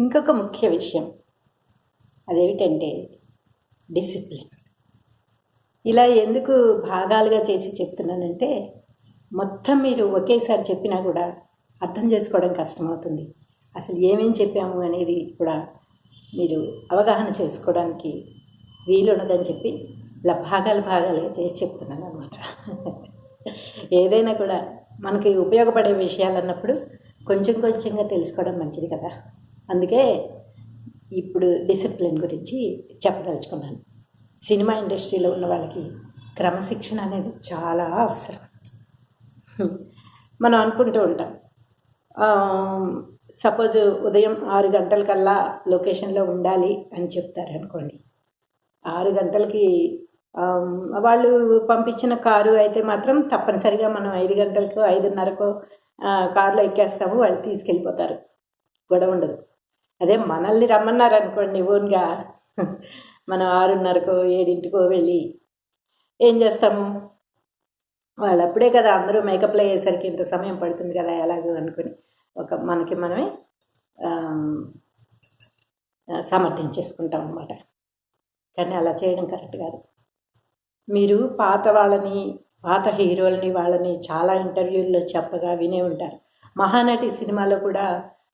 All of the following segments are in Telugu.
ఇంకొక ముఖ్య విషయం అదేమిటంటే డిసిప్లిన్. ఇలా ఎందుకు భాగాలుగా చేసి చెప్తున్నానంటే మొత్తం మీరు ఒకేసారి చెప్పినా కూడా అర్థం చేసుకోవడం కష్టమవుతుంది. అసలు ఏమేం చెప్పాము అనేది కూడా మీరు అవగాహన చేసుకోవడానికి వీలున్నదని చెప్పి ఇలా భాగాలు భాగాలుగా చేసి చెప్తున్నాను అనమాట ఏదైనా కూడా మనకి ఉపయోగపడే విషయాలు అన్నప్పుడు కొంచెం కొంచెంగా తెలుసుకోవడం మంచిది కదా. అందుకే ఇప్పుడు డిసిప్లిన్ గురించి చెప్పదలుచుకున్నాను. సినిమా ఇండస్ట్రీలో ఉన్న వాళ్ళకి క్రమశిక్షణ అనేది చాలా అవసరం. మనం అనుకుంటూ ఉంటాం. సపోజ్ ఉదయం ఆరు గంటలకల్లా లొకేషన్లో ఉండాలి అని చెప్తారు అనుకోండి. ఆరు గంటలకి వాళ్ళు పంపించిన కారు అయితే మాత్రం తప్పనిసరిగా మనం ఐదు గంటలకు ఐదున్నరకు కారులో ఎక్కేస్తాము వాళ్ళు తీసుకెళ్ళిపోతారు. గొడవ ఉండదు. అదే మనల్ని రమ్మన్నారు అనుకోండి ఓన్గా మనం ఆరున్నరకో ఏడింటికో వెళ్ళి ఏం చేస్తాము వాళ్ళు అప్పుడే కదా అందరూ మేకప్లు అయ్యేసరికి ఇంత సమయం పడుతుంది కదా ఎలాగో అనుకుని ఒక మనకి మనమే సమర్థించేసుకుంటాం అనమాట కానీ అలా చేయడం కరెక్ట్ కాదు. మీరు పాత వాళ్ళని పాత హీరోలని వాళ్ళని చాలా ఇంటర్వ్యూల్లో చెప్పగా వినే ఉంటారు. మహానటి సినిమాలో కూడా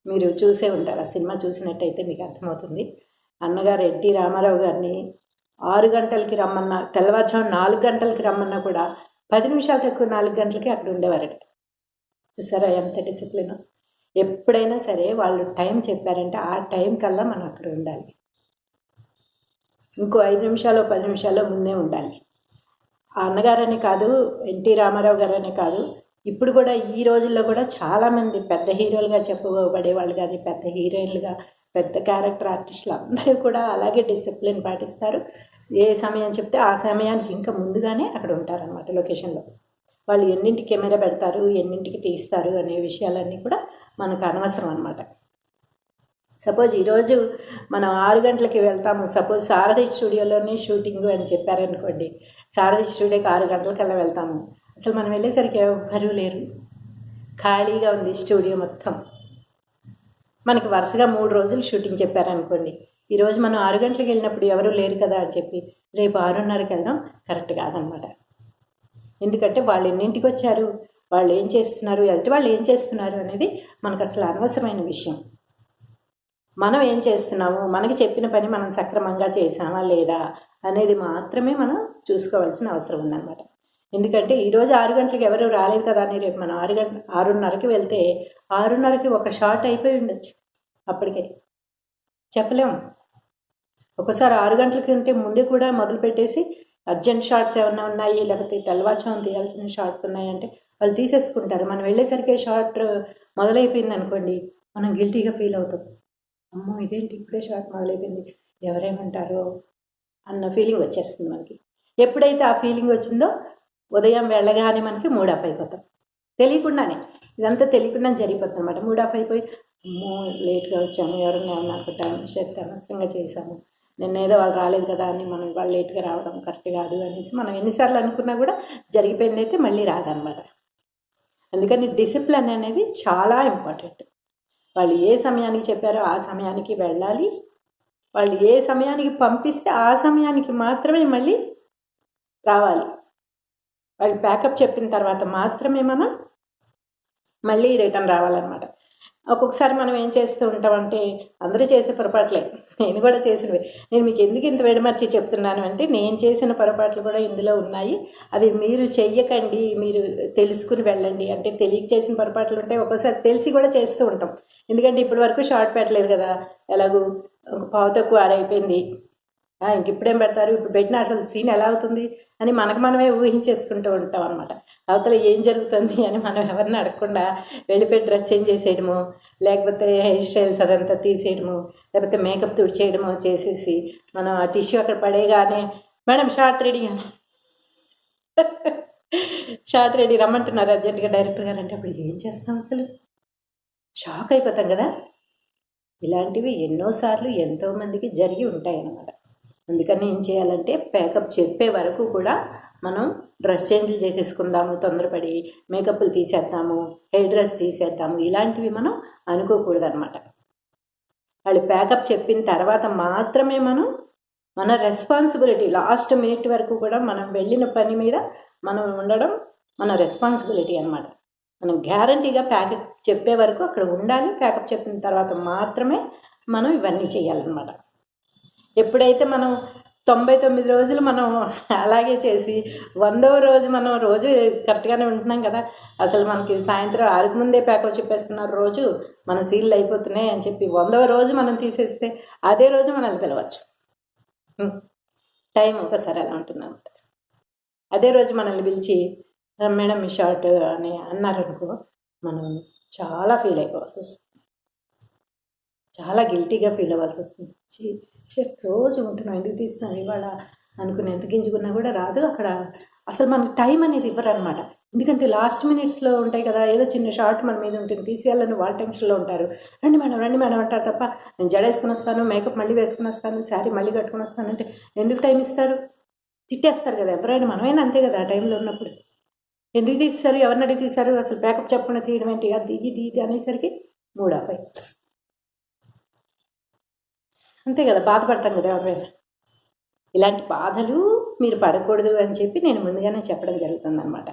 మీరు చూసే ఉంటారు. ఆ సినిమా చూసినట్టయితే మీకు అర్థమవుతుంది. అన్నగారు ఎన్టీ రామారావు గారిని ఆరు గంటలకి రమ్మన్నా తెల్లవారుజాము నాలుగు గంటలకి రమ్మన్నా కూడా పది నిమిషాలు తక్కువ నాలుగు గంటలకి అక్కడ ఉండేవారట. చూసారా ఎంత డిసిప్లిన్? ఎప్పుడైనా సరే వాళ్ళు టైం చెప్పారంటే ఆ టైం కల్లా మనం అక్కడ ఉండాలి. ఇంకో ఐదు నిమిషాలు పది నిమిషాల్లో ముందే ఉండాలి. ఆ అన్నగారని కాదు ఎన్టీ రామారావు గారని కాదు ఇప్పుడు కూడా ఈ రోజుల్లో కూడా చాలామంది పెద్ద హీరోలుగా చెప్పుకోబడే వాళ్ళు కానీ పెద్ద హీరోయిన్లుగా పెద్ద క్యారెక్టర్ ఆర్టిస్టులు అందరూ కూడా అలాగే డిసిప్లిన్ పాటిస్తారు. ఏ సమయం చెప్తే ఆ సమయానికి ఇంకా ముందుగానే అక్కడ ఉంటారనమాట లొకేషన్లో. వాళ్ళు ఎన్నింటి కెమెరా పెడతారు ఎన్నింటికి తీస్తారు అనే విషయాలన్నీ కూడా మనకు అనవసరం అనమాట సపోజ్ ఈరోజు మనం ఆరు గంటలకి వెళ్తాము. సపోజ్ సారథి స్టూడియోలోనే షూటింగ్ అని చెప్పారనుకోండి. సారథి స్టూడియోకి ఆరు గంటలకల్లా వెళ్తాము. అసలు మనం వెళ్ళేసరికి ఎవరు లేరు. ఖాళీగా ఉంది స్టూడియో మొత్తం. మనకి వరుసగా మూడు రోజులు షూటింగ్ చెప్పారనుకోండి. ఈరోజు మనం ఆరు గంటలకు వెళ్ళినప్పుడు ఎవరూ లేరు కదా అని చెప్పి రేపు ఆరున్నరకి వెళ్దాం. కరెక్ట్ కాదనమాట. ఎందుకంటే వాళ్ళు ఎన్నింటికి వచ్చారు? వాళ్ళు ఏం చేస్తున్నారు? అంటే వాళ్ళు ఏం చేస్తున్నారు అనేది మనకు అసలు అనవసరమైన విషయం. మనం ఏం చేస్తున్నాము? మనకి చెప్పిన పని మనం సక్రమంగా చేసామా లేదా అనేది మాత్రమే మనం చూసుకోవాల్సిన అవసరం ఉందన్నమాట ఎందుకంటే ఈరోజు ఆరు గంటలకు ఎవరు రాలేదు కదా అని రేపు మనం ఆరు గంట ఆరున్నరకి వెళ్తే ఆరున్నరకి ఒక షార్ట్ అయిపోయి ఉండొచ్చు అప్పటికే. చెప్పలేము ఒకసారి ఆరు గంటలకి ఉంటే ముందే కూడా మొదలు పెట్టేసి అర్జెంట్ షార్ట్స్ ఏమైనా ఉన్నాయి? లేకపోతే తెల్లవారుజాము తీయాల్సిన షార్ట్స్ ఉన్నాయంటే వాళ్ళు తీసేసుకుంటారు. మనం వెళ్ళేసరికి షార్ట్ మొదలైపోయింది అనుకోండి మనం గిల్టీగా ఫీల్ అవుతాం. అమ్మో ఇదేంటి? ఇప్పుడే షార్ట్ మొదలైపోయింది. ఎవరేమంటారో అన్న ఫీలింగ్ వచ్చేస్తుంది మనకి. ఎప్పుడైతే ఆ ఫీలింగ్ వచ్చిందో ఉదయం వెళ్ళగానే మనకి మూడాఫ్ అయిపోతాం తెలియకుండానే ఇదంతా తెలియకుండా జరిగిపోతుంది అనమాట మూడాఫ్ అయిపోయి అమ్మో లేట్గా వచ్చాము ఎవరైనా అనుకుంటాము శక్తి అనవసరంగా చేశాము నిన్న ఏదో వాళ్ళు రాలేదు కదా అని మనం వాళ్ళు లేట్గా రావడం కరెక్ట్ కాదు అనేసి మనం ఎన్నిసార్లు అనుకున్నా కూడా జరిగిపోయింది అయితే మళ్ళీ రాదనమాట అందుకని డిసిప్లిన్ అనేది చాలా ఇంపార్టెంట్. వాళ్ళు ఏ సమయానికి చెప్పారో ఆ సమయానికి వెళ్ళాలి. వాళ్ళు ఏ సమయానికి పంపిస్తే ఆ సమయానికి మాత్రమే మళ్ళీ రావాలి. వాళ్ళు ప్యాకప్ చెప్పిన తర్వాత మాత్రమే మనం మళ్ళీ రిటర్న్ రావాలన్నమాట. ఒక్కొక్కసారి మనం ఏం చేస్తూ ఉంటామంటే అందరూ చేసే పొరపాట్లే. నేను కూడా చేసినవి. నేను మీకు ఎందుకు ఇంత వెడమర్చి చెప్తున్నాను అంటే నేను చేసిన పొరపాట్లు కూడా ఇందులో ఉన్నాయి. అవి మీరు చెయ్యకండి మీరు తెలుసుకుని వెళ్ళండి. అంటే తెలియక చేసిన పొరపాట్లు ఉంటే ఒక్కోసారి తెలిసి కూడా చేస్తూ ఉంటాం. ఎందుకంటే ఇప్పటి వరకు షార్ట్ పెట్టలేదు కదా. ఎలాగూ పావు తక్కువ ఆరైపోయింది. ఇంక ఇప్పుడేం పెడతారు? ఇప్పుడు పెట్టిన అసలు సీన్ ఎలా అవుతుంది? అని మనకు మనమే ఊహించేసుకుంటూ ఉంటాం అనమాట అవతల ఏం జరుగుతుంది అని మనం ఎవరిని అడగకుండా వెళ్ళిపోయి డ్రెస్ చేంజ్ చేసేయడము లేకపోతే హెయిర్ స్టైల్స్ అదంతా తీసేయడము లేకపోతే మేకప్ తుడిచేయడము చేసేసి మనం ఆ టిష్యూ అక్కడ పడేగానే మేడం షార్ట్ రెడీ అని. షార్ట్ రెడీ రమ్మంటున్నారు అర్జెంటుగా డైరెక్టర్ గారు అంటే అప్పుడు ఏం చేస్తాం అసలు? షాక్ అయిపోతాం కదా. ఇలాంటివి ఎన్నోసార్లు ఎంతోమందికి జరిగి ఉంటాయి అన్నమాట అందుకని ఏం చేయాలంటే ప్యాకప్ చెప్పే వరకు కూడా మనం డ్రెస్ చేంజ్లు చేసేసుకుందాము తొందరపడి మేకప్లు తీసేద్దాము హెయిర్ డ్రెస్ తీసేద్దాము ఇలాంటివి మనం అనుకోకూడదు అనమాట వాళ్ళు ప్యాకప్ చెప్పిన తర్వాత మాత్రమే మనం మన రెస్పాన్సిబిలిటీ లాస్ట్ మినిట్ వరకు కూడా మనం వెళ్ళిన పని మీద మనం ఉండడం మన రెస్పాన్సిబిలిటీ అనమాట మనం గ్యారంటీగా ప్యాకప్ చెప్పే వరకు అక్కడ ఉండాలి ప్యాకప్ చెప్పిన తర్వాత మాత్రమే మనం ఇవన్నీ చేయాలన్నమాట. ఎప్పుడైతే మనం తొంభై తొమ్మిది రోజులు మనం అలాగే చేసి వందవ రోజు మనం రోజు కరెక్ట్గానే ఉంటున్నాం కదా. అసలు మనకి సాయంత్రం ఆరుకు ముందే ప్యాకప్ చెప్పేస్తున్నారు రోజు మన సీళ్ళు అయిపోతున్నాయి అని చెప్పి వందవ రోజు మనం తీసేస్తే అదే రోజు మనల్ని పిలవచ్చు. టైం ఒకసారి అలా ఉంటుందన్నమాట. అదే రోజు మనల్ని పిలిచి మేడం మీ షార్ట్ అని అన్నారనుకో మనం చాలా ఫీల్ అయిపోవాల్సి వస్తుంది. చాలా గిల్టీగా ఫీల్ అవ్వాల్సి వస్తుంది. రోజు ఉంటున్నాం ఎందుకు తీస్తున్నాం ఇవాళ అనుకుని ఎంత గింజుకున్నా కూడా రాదు. అక్కడ అసలు మనకు టైం అనేది ఇవ్వరు అనమాట ఎందుకంటే లాస్ట్ మినిట్స్లో ఉంటాయి కదా ఏదో చిన్న షార్ట్ మన మీద ఉంటుంది తీసేయాలని వాళ్ళ టెన్షన్లో ఉంటారు. రండి మేడం రండి మేడం అంటారు తప్ప నేను జడేసుకుని వస్తాను మేకప్ మళ్ళీ వేసుకుని వస్తాను శారీ మళ్ళీ కట్టుకుని వస్తాను అంటే ఎందుకు టైం ఇస్తారు? తిట్టేస్తారు కదా ఎవరైనా మనమైనా అంతే కదా ఆ టైంలో ఉన్నప్పుడు. ఎందుకు తీస్తారు? ఎవరిని అడిగి తీశారు అసలు మేకప్ చెప్పకుండా తీయడం ఏంటి? అది ఇది ఇది అనేసరికి మూడు ఆఫ్ అంతే కదా బాధపడతాం కదా ఎవరైనా ఇలాంటి బాధలు మీరు పడకూడదు అని చెప్పి నేను ముందుగానే చెప్పడం జరుగుతుంది అనమాట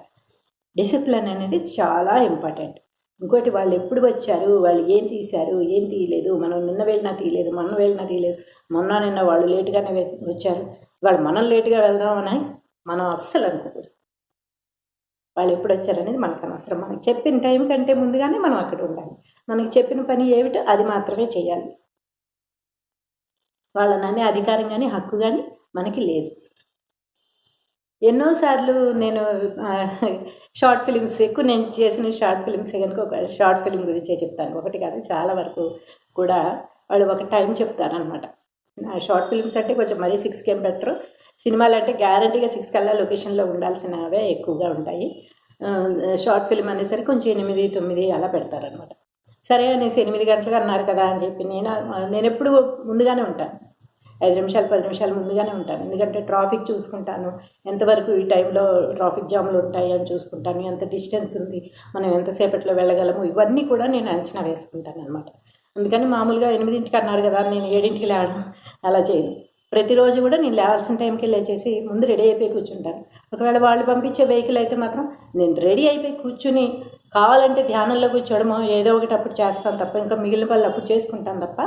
డిసిప్లిన్ అనేది చాలా ఇంపార్టెంట్. ఇంకోటి వాళ్ళు ఎప్పుడు వచ్చారు వాళ్ళు ఏం తీశారు ఏం తీయలేదు మనం నిన్న వెళ్ళినా తీయలేదు మొన్న వెళ్ళినా తీయలేదు మొన్న నిన్న వాళ్ళు లేటుగానే వచ్చారు. వాళ్ళు మనం లేటుగా వెళ్దామని మనం అస్సలు అనుకోకూడదు. వాళ్ళు ఎప్పుడు వచ్చారనేది మనకు అనవసరం. మనకి చెప్పిన టైం కంటే ముందుగానే మనం అక్కడ ఉండాలి. మనకి చెప్పిన పని ఏమిటో అది మాత్రమే చేయాలి. వాళ్ళని అధికారం కానీ హక్కు కానీ మనకి లేదు. ఎన్నోసార్లు నేను షార్ట్ ఫిలిమ్స్ ఎక్కువ నేను చేసిన షార్ట్ ఫిలిమ్స్ కనుక ఒక షార్ట్ ఫిలిం గురించే చెప్తాను. ఒకటి కాదు చాలా వరకు కూడా వాళ్ళు ఒక టైం చెప్తారనమాట. షార్ట్ ఫిలిమ్స్ అంటే కొంచెం మరీ సిక్స్కి ఏం పెట్టరు సినిమాలు అంటే గ్యారంటీగా సిక్స్ కల్లా లొకేషన్లో ఉండాల్సినవే ఎక్కువగా ఉంటాయి. షార్ట్ ఫిలిం అనేసరికి కొంచెం ఎనిమిది తొమ్మిది అలా పెడతారనమాట. సరే అనేసి ఎనిమిది గంటలకు అన్నారు కదా అని చెప్పి నేను నేను ఎప్పుడు ముందుగానే ఉంటాను. ఐదు నిమిషాలు పది నిమిషాలు ముందుగానే ఉంటాను. ఎందుకంటే ట్రాఫిక్ చూసుకుంటాను. ఎంతవరకు ఈ టైంలో ట్రాఫిక్ జామ్లు ఉంటాయి అని చూసుకుంటాను. ఎంత డిస్టెన్స్ ఉంది మనం ఎంతసేపట్లో వెళ్ళగలము ఇవన్నీ కూడా నేను అంచనా వేసుకుంటాను అనమాట అందుకని మామూలుగా ఎనిమిదింటికి అన్నారు కదా నేను ఏడింటికి లేవడం అలా చేయను. ప్రతిరోజు కూడా నేను లేవాల్సిన టైంకి లేచేసి ముందు రెడీ అయిపోయి కూర్చుంటాను. ఒకవేళ వాళ్ళు పంపించే వెహికల్ అయితే మాత్రం నేను రెడీ అయిపోయి కూర్చుని కావాలంటే ధ్యానంలో కూర్చోవడమో ఏదో ఒకటి అప్పుడు చేస్తాను తప్ప ఇంకా మిగిలిన వాళ్ళు అప్పుడు చేసుకుంటాను తప్ప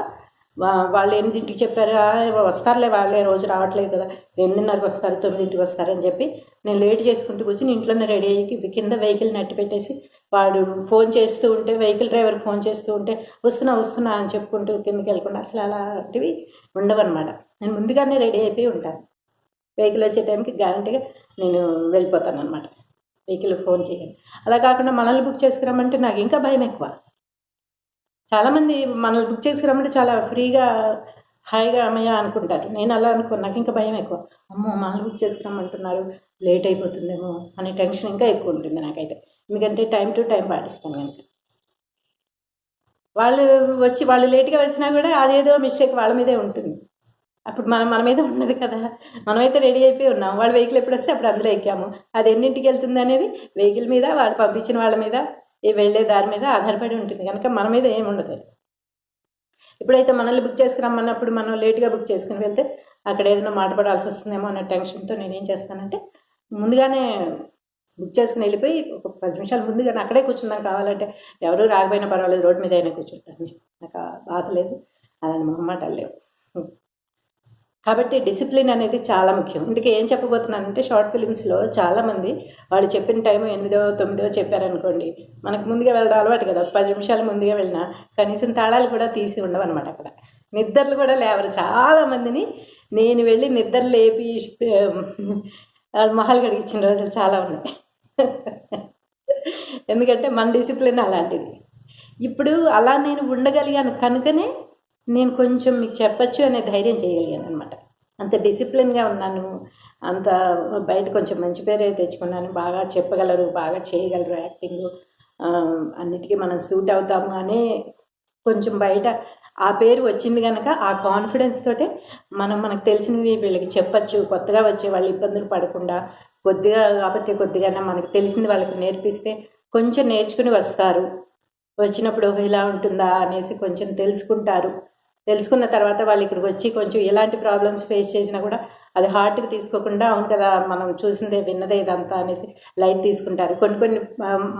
వాళ్ళు ఎనిమిదింటికి చెప్పారా వస్తారులే వాళ్ళే రోజు రావట్లేదు కదా ఎనిమిదిన్నరకు వస్తారు తొమ్మిదింటికి వస్తారని చెప్పి నేను లేట్ చేసుకుంటూ కూర్చొని ఇంట్లోనే రెడీ అయ్యి కింద వెహికల్ నట్టి పెట్టేసి వాడు ఫోన్ చేస్తూ ఉంటే వెహికల్ డ్రైవర్ ఫోన్ చేస్తూ ఉంటే వస్తున్నా వస్తున్నా అని చెప్పుకుంటూ కిందకి వెళ్ళకుండా అసలు అలాంటివి ఉండవన్నమాట. నేను ముందుగానే రెడీ అయిపోయి ఉంటాను. వెహికల్ వచ్చే టైంకి గ్యారంటీగా నేను వెళ్ళిపోతాను అనమాట వెహికల్ ఫోన్ చేయండి. అలా కాకుండా మనల్ని బుక్ చేసుకురామంటే నాకు ఇంకా భయం ఎక్కువ. చాలామంది మనల్ని బుక్ చేసుకురామంటే చాలా ఫ్రీగా హాయిగా అమ్మయ్య అనుకుంటారు. నేను అలా అనుకో నాకు ఇంకా భయం ఎక్కువ. అమ్మో మనల్ని బుక్ చేసుకురామంటున్నారు లేట్ అయిపోతుందేమో అనే టెన్షన్ ఇంకా ఎక్కువ ఉంటుంది నాకైతే. ఎందుకంటే టైం టు టైం పాటిస్తాను కనుక. వాళ్ళు వచ్చి వాళ్ళు లేట్గా వచ్చినా కూడా అదేదో మిస్టేక్ వాళ్ళ మీదే ఉంటుంది. అప్పుడు మనం మన మీద ఉన్నది కదా. మనమైతే రెడీ అయిపోయి ఉన్నాం. వాళ్ళ వెహికల్ ఎప్పుడు వస్తే అప్పుడు అందులో ఎక్కాము. అది ఎన్నింటికి వెళ్తుంది అనేది వెహికల్ మీద వాళ్ళు పంపించిన వాళ్ళ మీద వెళ్ళే దారి మీద ఆధారపడి ఉంటుంది. కనుక మన మీద ఏమి ఉండదు. ఎప్పుడైతే మనల్ని బుక్ చేసుకురమ్మన్నప్పుడు మనం లేట్గా బుక్ చేసుకుని వెళ్తే అక్కడ ఏదైనా మాటపడాల్సి వస్తుందేమో అన్న టెన్షన్తో నేనేం చేస్తానంటే ముందుగానే బుక్ చేసుకుని వెళ్ళిపోయి ఒక పది నిమిషాలు ముందుగానే అక్కడే కూర్చుందాం కావాలంటే ఎవరు రాకపోయినా పర్వాలేదు రోడ్డు మీద అయినా కూర్చుంటాను. నాకు బాధ లేదు. మా మొహమాటాలు లేవు. కాబట్టి డిసిప్లిన్ అనేది చాలా ముఖ్యం. ఇందుకే ఏం చెప్పబోతున్నానంటే షార్ట్ ఫిలిమ్స్లో చాలామంది వాళ్ళు చెప్పిన టైం ఎనిమిదో తొమ్మిదో చెప్పారనుకోండి. మనకు ముందుగా వెళ్ళడం అలవాటు కదా. పది నిమిషాలు ముందుగా వెళ్ళినా కనీసం తాళాలు కూడా తీసి ఉండవు అనమాట అక్కడ. నిద్రలు కూడా లేవరు. చాలామందిని నేను వెళ్ళి నిద్ర లేపి మొహాలు కడిగించిన రోజులు చాలా ఉన్నాయి. ఎందుకంటే మన డిసిప్లిన్ అలాంటిది. ఇప్పుడు అలా నేను ఉండగలిగాను కనుకనే నేను కొంచెం మీకు చెప్పచ్చు అనే ధైర్యం చేయగలిగాను అనమాట అంత డిసిప్లిన్గా ఉన్నాను. అంత బయట కొంచెం మంచి పేరే తెచ్చుకున్నాను. బాగా చెప్పగలరు బాగా చేయగలరు యాక్టింగ్. అన్నిటికీ మనం సూట్ అవుతాము అనే కొంచెం బయట ఆ పేరు వచ్చింది కనుక ఆ కాన్ఫిడెన్స్ తోటే మనం మనకు తెలిసినవి వీళ్ళకి చెప్పచ్చు. కొత్తగా వచ్చే వాళ్ళు ఇబ్బందులు పడకుండా కొద్దిగా కాకపోతే కొద్దిగానే మనకు తెలిసింది వాళ్ళకి నేర్పిస్తే కొంచెం నేర్చుకుని వస్తారు. వచ్చినప్పుడు ఇలా ఉంటుందా అనేసి కొంచెం తెలుసుకుంటారు. తెలుసుకున్న తర్వాత వాళ్ళు ఇక్కడికి వచ్చి కొంచెం ఎలాంటి ప్రాబ్లమ్స్ ఫేస్ చేసినా కూడా అది హార్ట్కి తీసుకోకుండా అవును కదా మనం చూసిందే విన్నదే ఇదంతా అనేసి లైట్ తీసుకుంటారు. కొన్ని కొన్ని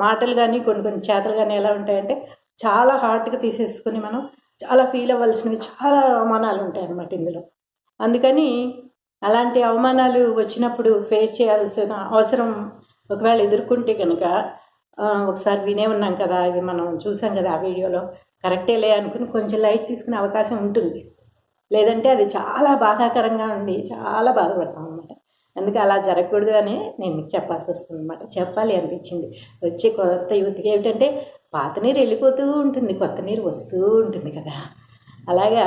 మాటలు కానీ కొన్ని కొన్ని చేతలు కానీ ఎలా ఉంటాయంటే చాలా హార్ట్గా తీసేసుకుని మనం చాలా ఫీల్ అవ్వాల్సినవి చాలా అవమానాలు ఉంటాయి అన్నమాట ఇందులో. అందుకని అలాంటి అవమానాలు వచ్చినప్పుడు ఫేస్ చేయాల్సిన అవసరం ఒకవేళ ఎదుర్కొంటే కనుక ఒకసారి వినే ఉన్నాం కదా ఇది మనం చూసాం కదా ఆ వీడియోలో కరెక్టేలే అనుకుని కొంచెం లైట్ తీసుకునే అవకాశం ఉంటుంది. లేదంటే అది చాలా బాధాకరంగా ఉండి చాలా బాధపడతాం అనమాట అందుకే అలా జరగకూడదు అని నేను మీకు చెప్పాల్సి వస్తుంది అనమాట చెప్పాలి అనిపించింది. వచ్చే కొత్త యువతికి ఏమిటంటే పాత నీరు వెళ్ళిపోతూ ఉంటుంది కొత్త నీరు వస్తూ ఉంటుంది కదా. అలాగా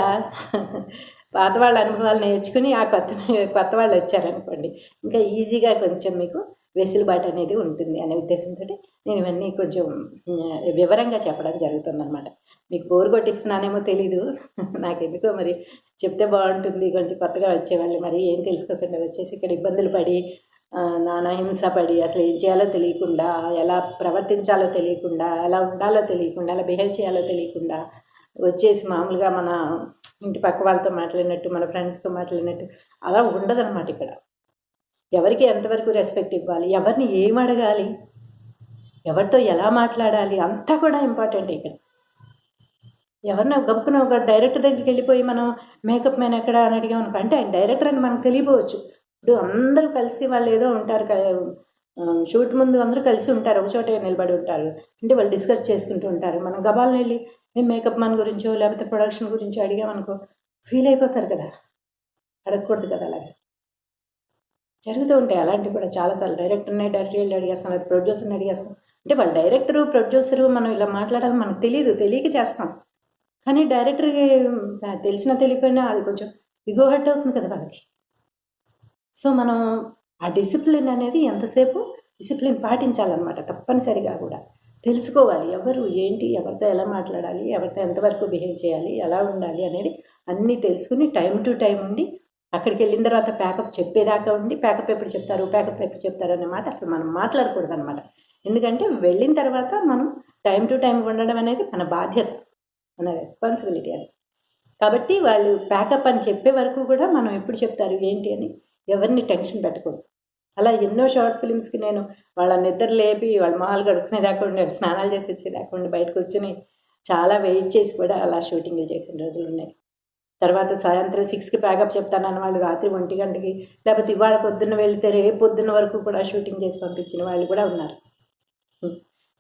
పాత వాళ్ళ అనుభవాలు నేర్చుకుని ఆ కొత్త కొత్త వాళ్ళు వచ్చారనుకోండి. ఇంకా ఈజీగా కొంచెం మీకు వెసులుబాటు అనేది ఉంటుంది అనే ఉద్దేశంతో నేను ఇవన్నీ కొంచెం వివరంగా చెప్పడం జరుగుతుందన్నమాట. మీకు బోర్ కొట్టిస్తున్నానేమో తెలీదు. నాకు ఎందుకో మరి చెప్తే బాగుంటుంది. కొంచెం కొత్తగా వచ్చేవాళ్ళు మరి ఏం తెలుసుకోకుండా వచ్చేసి ఇక్కడ ఇబ్బందులు పడి నానా హింస పడి అసలు ఏం చేయాలో తెలియకుండా ఎలా ప్రవర్తించాలో తెలియకుండా ఎలా ఉండాలో తెలియకుండా ఎలా బిహేవ్ చేయాలో తెలియకుండా వచ్చేసి మామూలుగా మన ఇంటి పక్క వాళ్ళతో మాట్లాడినట్టు మన ఫ్రెండ్స్తో మాట్లాడినట్టు అలా ఉండదన్నమాట ఇక్కడ. ఎవరికి ఎంతవరకు రెస్పెక్ట్ ఇవ్వాలి? ఎవరిని ఏం అడగాలి? ఎవరితో ఎలా మాట్లాడాలి? అంతా కూడా ఇంపార్టెంట్ ఇక్కడ. ఎవరినో గప్పున ఒక డైరెక్టర్ దగ్గరికి వెళ్ళిపోయి మనం మేకప్ మ్యాన్ ఎక్కడ అని అడిగాం అనుకో అంటే ఆయన డైరెక్టర్ అని మనకు తెలియపోవచ్చు. ఇప్పుడు అందరూ కలిసి వాళ్ళు ఏదో ఉంటారు షూట్ ముందు అందరూ కలిసి ఉంటారు ఒక చోట నిలబడి ఉంటారు. అంటే వాళ్ళు డిస్కస్ చేసుకుంటూ ఉంటారు. మనం గబాలను వెళ్ళి మేము మేకప్ మ్యాన్ గురించో లేకపోతే ప్రొడక్షన్ గురించో అడిగామనుకో ఫీల్ అయిపోతారు కదా. అడగకూడదు కదా అలాగే. జరుగుతూ ఉంటాయి. అలాంటివి కూడా చాలాసార్లు డైరెక్టర్ని డైరెక్టర్ వెళ్ళి అడిగేస్తాం లేదా ప్రొడ్యూసర్ని అడిగేస్తాం. అంటే వాళ్ళు డైరెక్టరు ప్రొడ్యూసరు మనం ఇలా మాట్లాడాలి మనకు తెలియదు తెలియక చేస్తాం. కానీ డైరెక్టర్కి తెలిసినా తెలియకపోయినా అది కొంచెం ఇగో హట్ అవుతుంది కదా వాళ్ళకి. సో మనం ఆ డిసిప్లిన్ అనేది ఎంతసేపు డిసిప్లిన్ పాటించాలన్నమాట. తప్పనిసరిగా కూడా తెలుసుకోవాలి. ఎవరు ఏంటి ఎవరితో ఎలా మాట్లాడాలి ఎవరితో ఎంతవరకు బిహేవ్ చేయాలి ఎలా ఉండాలి అనేది అన్నీ తెలుసుకుని టైం టు టైం ఉండి అక్కడికి వెళ్ళిన తర్వాత ప్యాకప్ చెప్పేదాకా ఉండి ప్యాకప్ ఎప్పుడు చెప్తారు? ప్యాకప్ ఎప్పుడు చెప్తారు అనే మాట అసలు మనం మాట్లాడకూడదు అనమాట ఎందుకంటే వెళ్ళిన తర్వాత మనం టైం టు టైం ఉండడం అనేది మన బాధ్యత మన రెస్పాన్సిబిలిటీ అది. కాబట్టి వాళ్ళు ప్యాకప్ అని చెప్పే వరకు కూడా మనం ఎప్పుడు చెప్తారు ఏంటి అని ఎవరిని టెన్షన్ పెట్టకూడదు. అలా ఎన్నో షార్ట్ ఫిల్మ్స్కి నేను వాళ్ళ నిద్ర లేపి వాళ్ళ మొహాలు కడుక్కునే దాకుండా స్నానాలు చేసి వచ్చేదాకా ఉండి బయటకు వచ్చి చాలా వెయిట్ చేసి కూడా అలా షూటింగ్లు చేసిన రోజులు ఉన్నాయి. తర్వాత సాయంత్రం సిక్స్కి ప్యాకప్ చెప్తానన్న వాళ్ళు రాత్రి ఒంటి గంటకి లేకపోతే ఇవాళ పొద్దున్న వెళ్తే రేపు పొద్దున్న వరకు కూడా షూటింగ్ చేసి పంపించిన వాళ్ళు కూడా ఉన్నారు.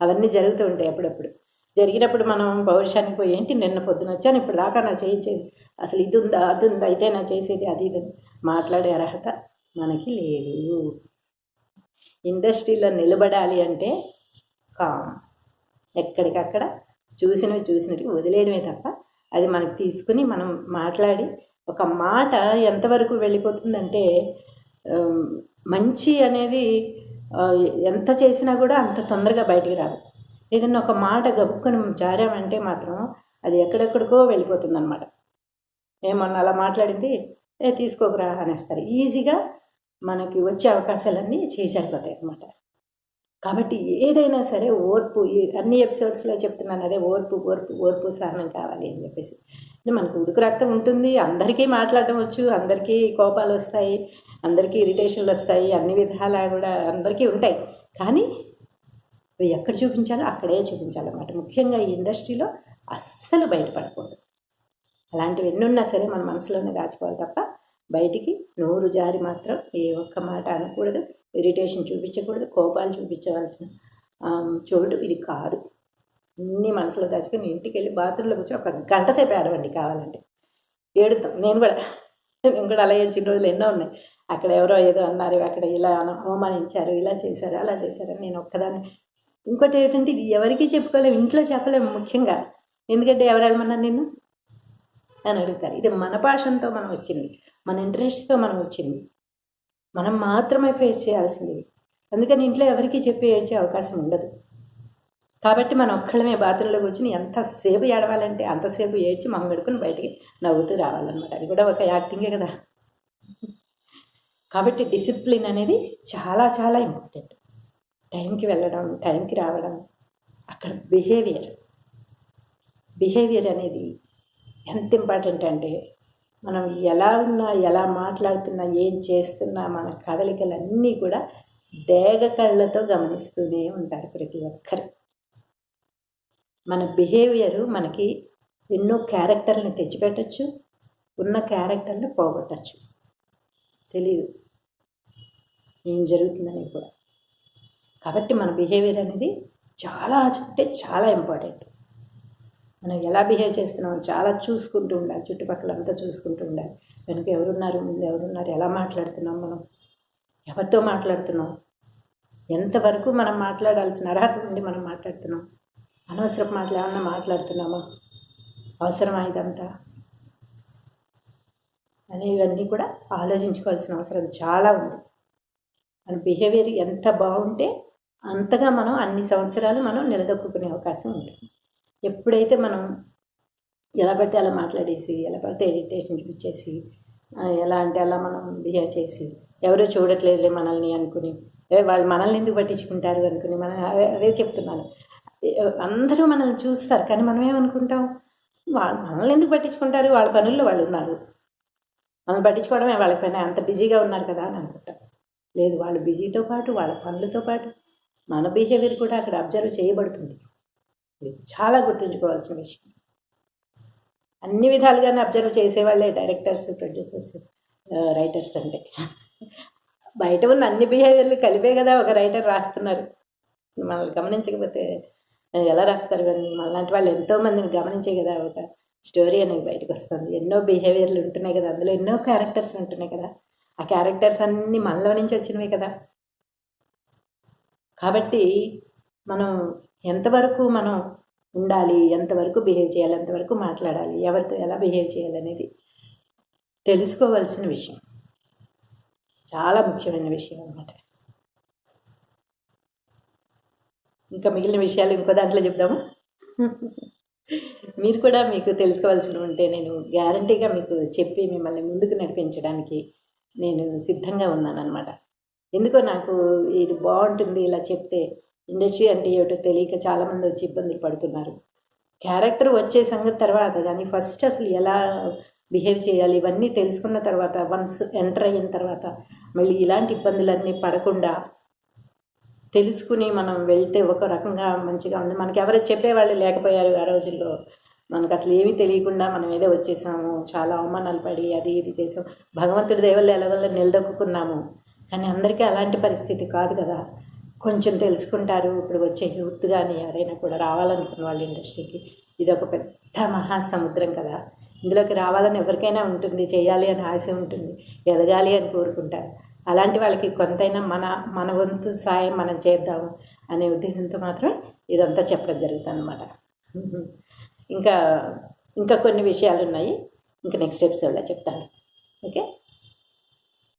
అవన్నీ జరుగుతూ ఉంటాయి అప్పుడప్పుడు. జరిగినప్పుడు మనం పౌరుషానికి పోయి ఏంటి నిన్న పొద్దున వచ్చాను ఇప్పుడు దాకా నా చేయించేది అసలు ఇది ఉందా అది ఉందా అయితే నా చేసేది అది ఇది మాట్లాడే అర్హత మనకి లేదు. ఇండస్ట్రీలో నిలబడాలి అంటే కామ్ ఎక్కడికక్కడ చూసినవి చూసినట్టు వదిలేయడమే తప్ప అది మనకి తీసుకుని మనం మాట్లాడి ఒక మాట ఎంతవరకు వెళ్ళిపోతుందంటే మంచి అనేది ఎంత చేసినా కూడా అంత తొందరగా బయటికి రాదు. ఏదన్నా ఒక మాట గబుక్కుని జారామంటే మాత్రం అది ఎక్కడెక్కడికో వెళ్ళిపోతుంది అనమాట ఏమన్నా అలా మాట్లాడింది ఏ తీసుకోకరా అనేస్తారు. ఈజీగా మనకి వచ్చే అవకాశాలన్నీ చేజారిపోతాయి అన్నమాట కాబట్టి ఏదైనా సరే ఓర్పు ఈ అన్ని ఎపిసోడ్స్లో చెప్తున్నాను అదే ఓర్పు ఓర్పు ఓర్పు సహనం కావాలి అని చెప్పేసి. మనకు ఉడుకు రక్తం ఉంటుంది అందరికీ మాట్లాడడం వచ్చు అందరికీ కోపాలు వస్తాయి అందరికీ ఇరిటేషన్లు వస్తాయి అన్ని విధాలా కూడా అందరికీ ఉంటాయి. కానీ ఎక్కడ చూపించాలో అక్కడే చూపించాలన్నమాట ముఖ్యంగా ఈ ఇండస్ట్రీలో అస్సలు బయటపడకూడదు. అలాంటివి ఎన్నున్నా సరే మన మనసులోనే దాచుకోవాలి తప్ప బయటికి నోరు జారి మాత్రం ఏ ఒక్క మాట అనకూడదు. ఇరిటేషన్ చూపించకూడదు కోపాలు చూపించవలసిన చోటు ఇది కాదు. అన్ని మనసులో దాచుకొని ఇంటికి వెళ్ళి బాత్రూంలో కూర్చొని ఒక గంట సేపు ఏడవండి కావాలంటే. ఏడుతాం నేను కూడా నేను కూడా అలా ఏడ్చిన రోజులు ఎన్నో ఉన్నాయి. అక్కడ ఎవరో ఏదో అన్నారు అక్కడ ఇలా అవమానించారు ఇలా చేశారు అలా చేశారు నేను ఒక్కదాన్ని. ఇంకోటి ఏంటంటే ఇది ఎవరికీ చెప్పుకోలేము ఇంట్లో చెప్పలేము ముఖ్యంగా. ఎందుకంటే ఎవరు వెళ్ళమన్నారు నిన్ను? అని అడుగుతారు. ఇది మన పాషంతో మనం వచ్చింది. మన ఇంట్రెస్ట్తో మనం వచ్చింది. మనం మాత్రమే ఫేస్ చేయాల్సింది. అందుకని ఇంట్లో ఎవరికీ చెప్పి ఏడ్చే అవకాశం ఉండదు. కాబట్టి మనం ఒక్కళ్ళమే బాత్రూంలో కూర్చుని ఎంతసేపు ఏడవాలంటే అంతసేపు ఏడ్చి మొహం కడుక్కుని బయటికి నవ్వుతూ రావాలన్నమాట. అది కూడా ఒక యాక్టింగే కదా. కాబట్టి డిసిప్లిన్ అనేది చాలా చాలా ఇంపార్టెంట్ టైంకి వెళ్ళడం టైంకి రావడం అక్కడ బిహేవియర్ బిహేవియర్ అనేది ఎంత ఇంపార్టెంట్ అంటే మనం ఎలా ఉన్నా ఎలా మాట్లాడుతున్నా ఏం చేస్తున్నా మన కదలికలన్నీ కూడా డేగ కళ్ళతో గమనిస్తూనే ఉంటారు ప్రతి ఒక్కరు. మన బిహేవియరు మనకి ఎన్నో క్యారెక్టర్ని తెచ్చిపెట్టచ్చు ఉన్న క్యారెక్టర్ని పోగొట్టచ్చు. తెలియదు ఏం జరుగుతుందని కూడా. కాబట్టి మన బిహేవియర్ అనేది చాలా అంటే చాలా ఇంపార్టెంట్. మనం ఎలా బిహేవ్ చేస్తున్నాం చాలా చూసుకుంటూ ఉండాలి. చుట్టుపక్కల అంతా చూసుకుంటూ ఉండాలి. వెనుక ఎవరున్నారు? ముందు ఎవరున్నారు? ఎలా మాట్లాడుతున్నాం మనం? ఎవరితో మాట్లాడుతున్నాం? ఎంతవరకు మనం మాట్లాడాల్సిన అర్హత ఉండి మనం మాట్లాడుతున్నాం? అనవసరపు మాటలు ఏమన్నా మాట్లాడుతున్నామా? అవసరమా ఇదంతా అనేవన్నీ కూడా ఆలోచించుకోవాల్సిన అవసరం చాలా ఉంది. మన బిహేవియర్ ఎంత బాగుంటే అంతగా మనం అన్ని సంవత్సరాలు మనం నిలదొక్కునే అవకాశం ఉంటుంది. ఎప్పుడైతే మనం ఎలా పడితే అలా మాట్లాడేసి ఎలా పడితే ఇరిటేషన్ చూపించేసి ఎలా అంటే అలా మనం బిహేవ్ చేసి ఎవరో చూడట్లేదులే మనల్ని అనుకుని వాళ్ళు మనల్ని ఎందుకు పట్టించుకుంటారు అనుకుని మనం అదే- అదే చెప్తున్నాను. అందరూ మనల్ని చూస్తారు కానీ మనం ఏమనుకుంటాం? వాళ్ళు మనల్ని ఎందుకు పట్టించుకుంటారు? వాళ్ళ పనుల్లో వాళ్ళు ఉన్నారు. మనం పట్టించుకోవడమే వాళ్ళ పని అంత బిజీగా ఉన్నారు కదా అని అనుకుంటాం. లేదు వాళ్ళు బిజీతో పాటు వాళ్ళ పనులతో పాటు మన బిహేవియర్ కూడా అక్కడ అబ్జర్వ్ చేయబడుతుంది. ఇది చాలా గుర్తుంచుకోవాల్సిన విషయం. అన్ని విధాలుగానే అబ్జర్వ్ చేసేవాళ్ళే డైరెక్టర్స్ ప్రొడ్యూసర్స్ రైటర్స్ అంటే. బయట ఉన్న అన్ని బిహేవియర్లు కలిపే కదా ఒక రైటర్ రాస్తున్నారు. మనల్ని గమనించకపోతే ఎలా రాస్తారు? కానీ మనలాంటి వాళ్ళు ఎంతోమందిని గమనించే కదా ఒక స్టోరీ అనేది బయటకు వస్తుంది. ఎన్నో బిహేవియర్లు ఉంటున్నాయి కదా అందులో ఎన్నో క్యారెక్టర్స్ ఉంటున్నాయి కదా. ఆ క్యారెక్టర్స్ అన్నీ మనలో నుంచి వచ్చినవి కదా. కాబట్టి మనం ఎంతవరకు మనం ఉండాలి ఎంతవరకు బిహేవ్ చేయాలి ఎంతవరకు మాట్లాడాలి ఎవరితో ఎలా బిహేవ్ చేయాలి అనేది తెలుసుకోవాల్సిన విషయం. చాలా ముఖ్యమైన విషయం అన్నమాట. ఇంకా మిగిలిన విషయాలు ఇంకో దాంట్లో చెప్దాము? మీరు కూడా మీకు తెలుసుకోవాల్సి ఉంటే నేను గ్యారంటీగా మీకు చెప్పి మిమ్మల్ని ముందుకు నడిపించడానికి నేను సిద్ధంగా ఉన్నాను అనమాట ఎందుకో నాకు ఇది బాగుంటుంది ఇలా చెప్తే ఇండస్ట్రీ అంటే ఏమిటో తెలియక చాలామంది వచ్చి ఇబ్బందులు పడుతున్నారు. క్యారెక్టర్ వచ్చే సంగతి తర్వాత కానీ ఫస్ట్ అసలు ఎలా బిహేవ్ చేయాలి ఇవన్నీ తెలుసుకున్న తర్వాత వన్స్ ఎంటర్ అయిన తర్వాత మళ్ళీ ఇలాంటి ఇబ్బందులన్నీ పడకుండా తెలుసుకుని మనం వెళ్తే ఒక రకంగా మంచిగా ఉంది. మనకి ఎవరు చెప్పేవాళ్ళు లేకపోయారు ఆ రోజుల్లో. మనకు అసలు ఏమీ తెలియకుండా మనం ఏదో వచ్చేసాము చాలా అవమానాలు పడి అది ఇది చేసాం. భగవంతుడి దేవుళ్ళు ఎలాగోలా నిలదొక్కున్నాము కానీ అందరికీ అలాంటి పరిస్థితి కాదు కదా. కొంచెం తెలుసుకుంటారు. ఇప్పుడు వచ్చే యూత్ కానీ ఎవరైనా కూడా రావాలనుకున్న వాళ్ళు ఇండస్ట్రీకి ఇది ఒక పెద్ద మహాసముద్రం కదా. ఇందులోకి రావాలని ఎవరికైనా ఉంటుంది. చేయాలి అని ఆశ ఉంటుంది. ఎదగాలి అని కోరుకుంటారు. అలాంటి వాళ్ళకి కొంతైనా మన మన వంతు సాయం మనం చేద్దాము అనే ఉద్దేశంతో మాత్రం ఇదంతా చెప్పడం జరుగుతుంది అనమాట ఇంకా ఇంకా కొన్ని విషయాలు ఉన్నాయి ఇంకా నెక్స్ట్ ఎపిసోడ్లో చెప్తాను. ఓకే?